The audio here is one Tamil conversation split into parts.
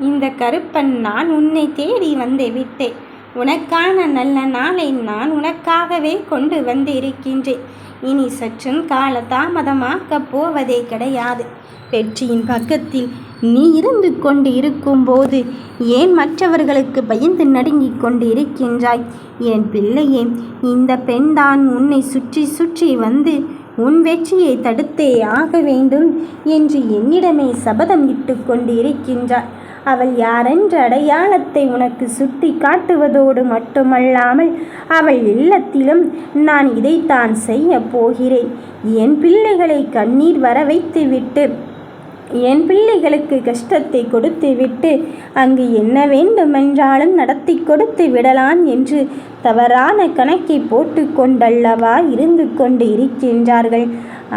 இந்த கருப்பன் நான் உன்னை தேடி வந்து விட்டேன். உனக்கான நல்ல நாளை நான் உனக்காகவே கொண்டு வந்திருக்கின்றேன். இனி சற்றும் கால தாமதமாக்கப் போவதே கிடையாது. வெற்றியின் பக்கத்தில் நீ இருந்து கொண்டு இருக்கும்போது ஏன் மற்றவர்களுக்கு பயந்து நடுங்கிக் கொண்டு இருக்கின்றாய் என் பிள்ளையே இந்த பெண்தான் உன்னை சுற்றி சுற்றி வந்து உன் வெற்றியை தடுத்தே ஆக வேண்டும் என்று என்னிடமே சபதம் இட்டு கொண்டு இருக்கின்றாய் அவள் யாரென்ற அடையாளத்தை உனக்கு சுட்டி காட்டுவதோடு மட்டுமல்லாமல் அவள் இல்லத்திலும் நான் இதைத்தான் செய்ய போகிறேன். என் பிள்ளைகளை கண்ணீர் வர வைத்துவிட்டு என் பிள்ளைகளுக்கு கஷ்டத்தை கொடுத்து விட்டு அங்கு என்ன வேண்டுமென்றாலும் நடத்தி கொடுத்து விடலாம் என்று தவறான கணக்கை போட்டு கொண்டல்லவா இருந்து கொண்டு இருக்கின்றார்கள்.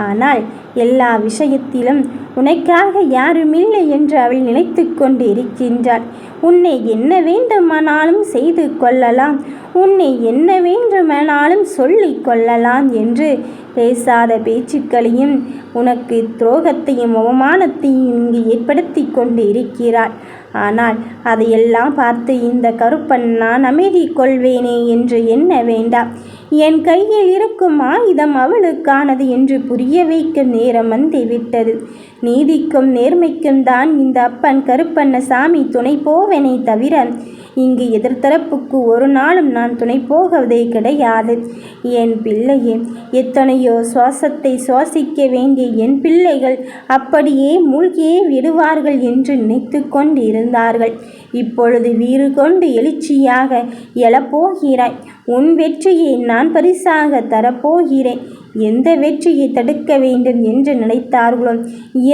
ஆனால் எல்லா விஷயத்திலும் உனக்காக யாருமில்லை என்று அவள் நினைத்து கொண்டு இருக்கின்றாள். உன்னை என்ன வேண்டுமானாலும் செய்து கொள்ளலாம். உன்னை என்ன வேண்டுமானாலும் சொல்லி கொள்ளலாம் என்று பேசாத பேச்சுக்களையும் உனக்கு துரோகத்தையும் அவமானத்தையும் இங்கு ஏற்படுத்தி கொண்டு இருக்கிறாள். ஆனால் அதையெல்லாம் பார்த்து இந்த கருப்பன் நான் அமைதி கொள்வேனே என்று எண்ண வேண்டாம். என் கையில் இருக்கும் ஆயுதம் அவளுக்கானது என்று புரிய வைக்க நேரம் வந்துவிட்டது. நீதிக்கும் நேர்மைக்கும் தான் இந்த அப்பன் கருப்பண்ணசாமி துணை போவனை தவிர இங்கு எதிர்த்தரப்புக்கு ஒரு நாளும் நான் துணை போகவதே கிடையாது. என் பிள்ளையே எத்தனையோ சுவாசத்தை சுவாசிக்க வேண்டிய என் பிள்ளைகள் அப்படியே மூழ்கியே விடுவார்கள் என்று நினைத்து கொண்டிருந்தார்கள். இப்பொழுது வீறு கொண்டு எழுச்சியாக எழப்போகிறாய். உன் வெற்றியை நான் பரிசாக தரப்போகிறேன். எந்த வெற்றியை தடுக்க வேண்டும் என்று நினைத்தார்களோ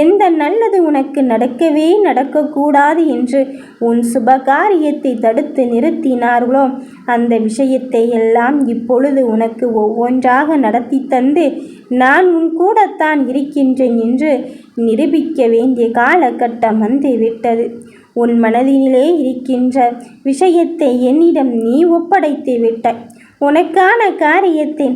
எந்த நல்லது உனக்கு நடக்கவே நடக்கக்கூடாது என்று உன் சுபகாரியத்தை தடுத்து நிறுத்தினார்களோ அந்த விஷயத்தை எல்லாம் இப்பொழுது உனக்கு ஒவ்வொன்றாக நடத்தி தந்து நான் உன் கூடத்தான் இருக்கின்றேன் என்று நிரூபிக்க வேண்டிய காலகட்டம் வந்துவிட்டது. உன் மனதினிலே இருக்கின்ற விஷயத்தை என்னிடம் நீ ஒப்படைத்து விட்டாய். உனக்கான காரியத்தை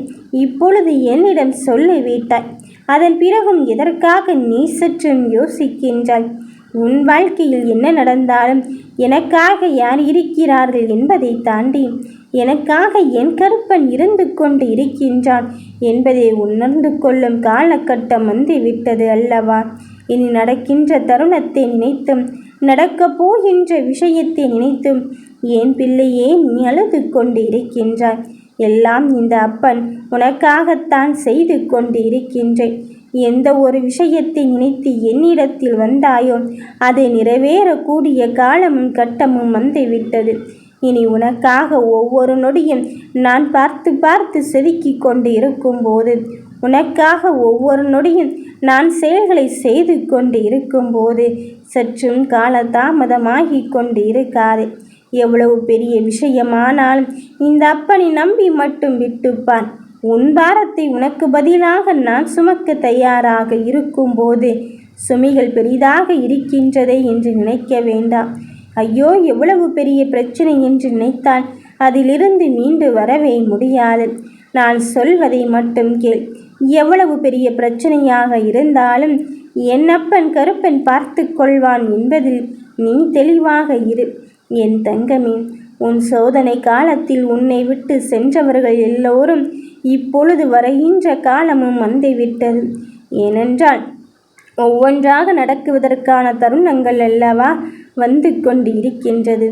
இப்பொழுது என்னிடம் சொல்லிவிட்டாய் அதன் பிறகும் எதற்காக நீ சற்றும் யோசிக்கின்றாய்? உன் வாழ்க்கையில் என்ன நடந்தாலும் எனக்காக யார் இருக்கிறார்கள் என்பதை தாண்டி எனக்காக என் கருப்பன் இருந்து கொண்டு இருக்கின்றான் என்பதை உணர்ந்து கொள்ளும் காலகட்டம் வந்து விட்டது அல்லவா? இனி நடக்கின்ற தருணத்தை நினைத்தும் நடக்கப் போகின்ற விஷயத்தை நினைத்தும் ஏன் பிள்ளையே நீ அழுது கொண்டு இருக்கின்றாய் எல்லாம் இந்த அப்பன் உனக்காகத்தான் செய்து கொண்டு இருக்கின்றேன் எந்த ஒரு விஷயத்தை நினைத்து என்னிடத்தில் வந்தாயோ அது நிறைவேறக்கூடிய காலமும் கட்டமும் வந்துவிட்டது இனி உனக்காக ஒவ்வொரு நொடியும் நான் பார்த்து பார்த்து செதுக்கி கொண்டு இருக்கும்போது உனக்காக ஒவ்வொரு நொடியும் நான் செயல்களை செய்து கொண்டு இருக்கும்போது சற்றும் காலதாமதமாகி கொண்டு இருக்காது எவ்வளவு பெரிய விஷயமானாலும் இந்த அப்பனை நம்பி மட்டும் விட்டுப்பான். உன் பாரத்தை உனக்கு பதிலாக நான் சுமக்க தயாராக இருக்கும்போது சுமிகள் பெரிதாக இருக்கின்றதே என்று நினைக்க வேண்டாம். ஐயோ எவ்வளவு பெரிய பிரச்சனை என்று நினைத்தால் அதிலிருந்து மீண்டு வரவே முடியாது. நான் சொல்வதை மட்டும் கேள். எவ்வளவு பெரிய பிரச்சனையாக இருந்தாலும் என்னப்பன் கருப்பன் பார்த்து கொள்வான் என்பதில் நீ தெளிவாக இரு. என் தங்கமே உன் சோதனை காலத்தில் உன்னை விட்டு சென்றவர்கள் எல்லோரும் இப்பொழுது வருகின்ற காலமும் வந்துவிட்டது. ஏனென்றால் ஒவ்வொன்றாக நடக்குவதற்கான தருணங்கள் அல்லவா? வந்து கொண்டு இருக்கின்றது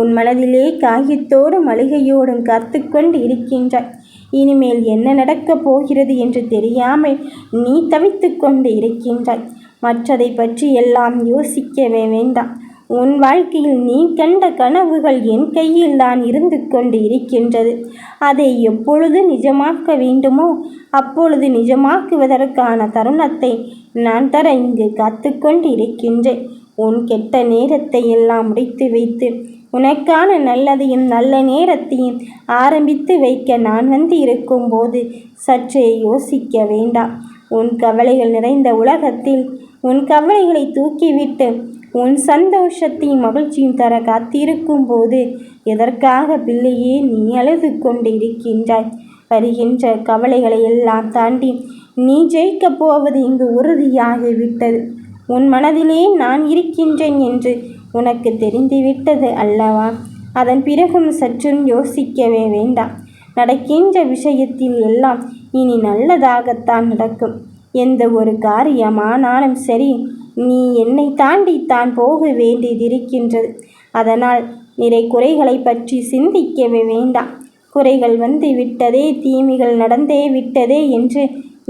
உன் மனதிலே காகித்தோடும் அழுகையோடும் காத்து கொண்டு இருக்கின்றாய் இனிமேல் என்ன நடக்கப் போகிறது என்று தெரியாமல் நீ தவித்து கொண்டு இருக்கின்றாய். மற்றதை பற்றி எல்லாம் யோசிக்கவே வேண்டாம். உன் வாழ்க்கையில் நீ கண்ட கனவுகள் என் கையில் தான் இருந்து கொண்டு இருக்கின்றது. அதை எப்பொழுது நிஜமாக்க வேண்டுமோ அப்பொழுது நிஜமாக்குவதற்கான தருணத்தை நான் தர இங்கு காத்து கொண்டு இருக்கின்றேன். உன் கெட்ட நேரத்தை எல்லாம் முடித்து வைத்து உனக்கான நல்லதையும் நல்ல நேரத்தையும் ஆரம்பித்து வைக்க நான் வந்து இருக்கும்போது சற்றே யோசிக்க வேண்டாம். உன் கவலைகள் நிறைந்த உலகத்தில் உன் கவலைகளை தூக்கிவிட்டு உன் சந்தோஷத்தையும் மகிழ்ச்சியும் தர காத்திருக்கும் போது எதற்காக பிள்ளையே நீ அழுது கொண்டு இருக்கின்றாய் வருகின்ற கவலைகளை எல்லாம் தாண்டி நீ ஜெயிக்கப் போவது இங்கு உறுதியாகிவிட்டது. உன் மனதிலே நான் இருக்கின்றேன் என்று உனக்கு தெரிந்துவிட்டது அல்லவா? அதன் பிறகும் சற்றும் யோசிக்கவே வேண்டாம். நடக்கின்ற விஷயத்தில் எல்லாம் இனி நல்லதாகத்தான் நடக்கும். எந்த ஒரு காரியமானாலும் சரி நீ என்னை தாண்டி தான் போக வேண்டியதிருக்கின்றது. அதனால் நிறை குறைகளை பற்றி சிந்திக்கவே வேண்டாம். குறைகள் வந்து விட்டதே தீமைகள் நடந்தே விட்டதே என்று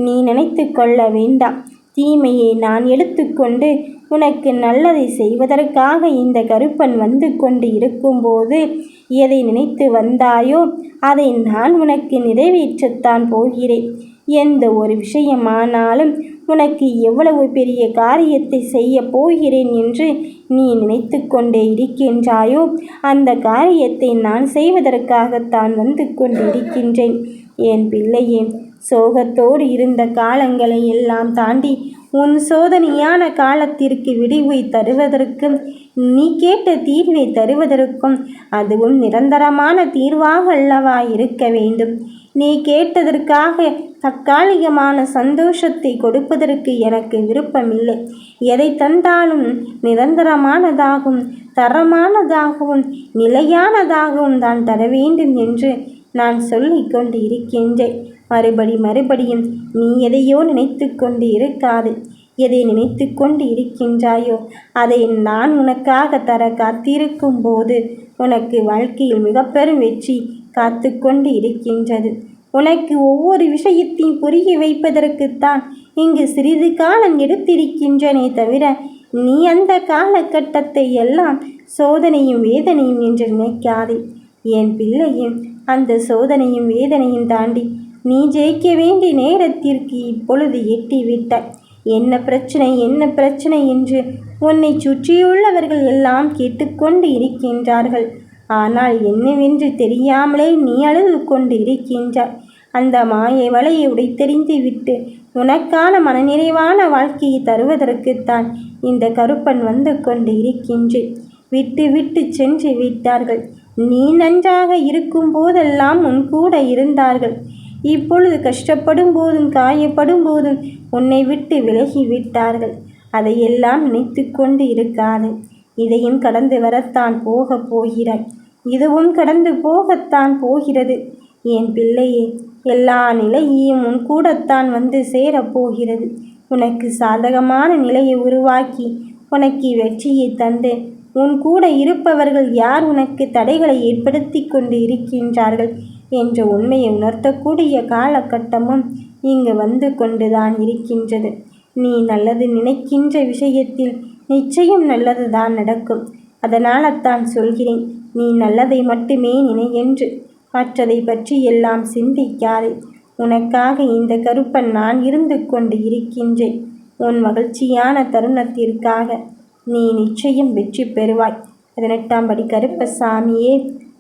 நீ நினைத்து கொள்ள வேண்டாம். தீமையை நான் எடுத்துக்கொண்டு உனக்கு நல்லதை செய்வதற்காக இந்த கருப்பன் வந்து கொண்டு இருக்கும்போது எதை நினைத்து வந்தாயோ அதை நான் உனக்கு நிறைவேற்றத்தான் போகிறேன். எந்த ஒரு விஷயமானாலும் உனக்கு எவ்வளவு பெரிய காரியத்தை செய்ய போகிறேன் என்று நீ நினைத்து கொண்டே இருக்கின்றாயோ? அந்த காரியத்தை நான் செய்வதற்காகத்தான் வந்து கொண்டிருக்கின்றேன் என் பிள்ளையே சோகத்தோடு இருந்த காலங்களை எல்லாம் தாண்டி உன் சோதனையான காலத்திற்கு விடிவை தருவதற்கும் நீ கேட்ட தீர்வை தருவதற்கும் அதுவும் நிரந்தரமான தீர்வாக அல்லவா இருக்க வேண்டும். நீ கேட்டதற்காக தற்காலிகமான சந்தோஷத்தை கொடுப்பதற்கு எனக்கு விருப்பமில்லை. எதை தந்தாலும் நிரந்தரமானதாகவும் தரமானதாகவும் நிலையானதாகவும் தான் தர வேண்டும் என்று நான் சொல்லிக் கொண்டு இருக்கின்றேன் மறுபடி மறுபடியும் நீ எதையோ நினைத்து கொண்டு இருக்காது. எதை நினைத்து கொண்டு இருக்கின்றாயோ அதை நான் உனக்காக தர காத்திருக்கும் போது உனக்கு வாழ்க்கையில் மிக பெரும் வெற்றி காத்து கொண்டு இருக்கின்றது. உனக்கு ஒவ்வொரு விஷயத்தையும் புரிய வைப்பதற்குத்தான் இங்கு சிறிது காலம் எடுத்திருக்கின்றனே தவிர நீ அந்த காலகட்டத்தை எல்லாம் சோதனையும் வேதனையும் என்று நினைக்காதே. என் பிள்ளையும் அந்த சோதனையும் வேதனையும் தாண்டி நீ ஜெயிக்க வேண்டிய நேரத்திற்கு இப்பொழுது எட்டிவிட்டாய். என்ன பிரச்சனை என்ன பிரச்சனை என்று உன்னை சுற்றியுள்ளவர்கள் எல்லாம் கேட்டுக்கொண்டு இருக்கின்றார்கள். ஆனால் என்னவென்று தெரியாமலே நீ அழுது கொண்டு இருக்கின்றாய். அந்த மாயை வலையை உடைத்தெறிந்து விட்டு உனக்கான மனநிறைவான வாழ்க்கையை தருவதற்குத்தான் இந்த கருப்பன் வந்து கொண்டு இருக்கின்றேன். விட்டு விட்டு சென்று விட்டார்கள். நீ நன்றாக இருக்கும் போதெல்லாம் உன் கூட இருந்தார்கள். இப்பொழுது கஷ்டப்படும் போதும் காயப்படும் போதும் உன்னை விட்டு விலகி விட்டார்கள். அதையெல்லாம் நினைத்து கொண்டு இருக்காது. இதையும் கடந்து வரத்தான் போகப் போகிறாய். இதுவும் கடந்து போகத்தான் போகிறது. என் பிள்ளையே எல்லா நிலையையும் உன் கூடத்தான் வந்து சேரப்போகிறது உனக்கு சாதகமான நிலையை உருவாக்கி உனக்கு வெற்றியை தந்து உன் கூட இருப்பவர்கள் யார் உனக்கு தடைகளை ஏற்படுத்தி கொண்டு இருக்கின்றார்கள்? என்ற உண்மையை உணர்த்தக்கூடிய காலகட்டமும் இங்கு வந்து கொண்டுதான் இருக்கின்றது. நீ நல்லது நினைக்கின்ற விஷயத்தில் நிச்சயம் நல்லது தான் நடக்கும். அதனால் தான் சொல்கிறேன் நீ நல்லதை மட்டுமே நினை என்று. மற்றதை பற்றி எல்லாம் சிந்திக்காதே. உனக்காக இந்த கருப்பன் நான் இருந்து கொண்டு இருக்கின்றேன். உன் மகிழ்ச்சியான தருணத்திற்காக நீ நிச்சயம் வெற்றி பெறுவாய். பதினெட்டாம் படி கருப்பசாமியே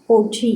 போற்றி.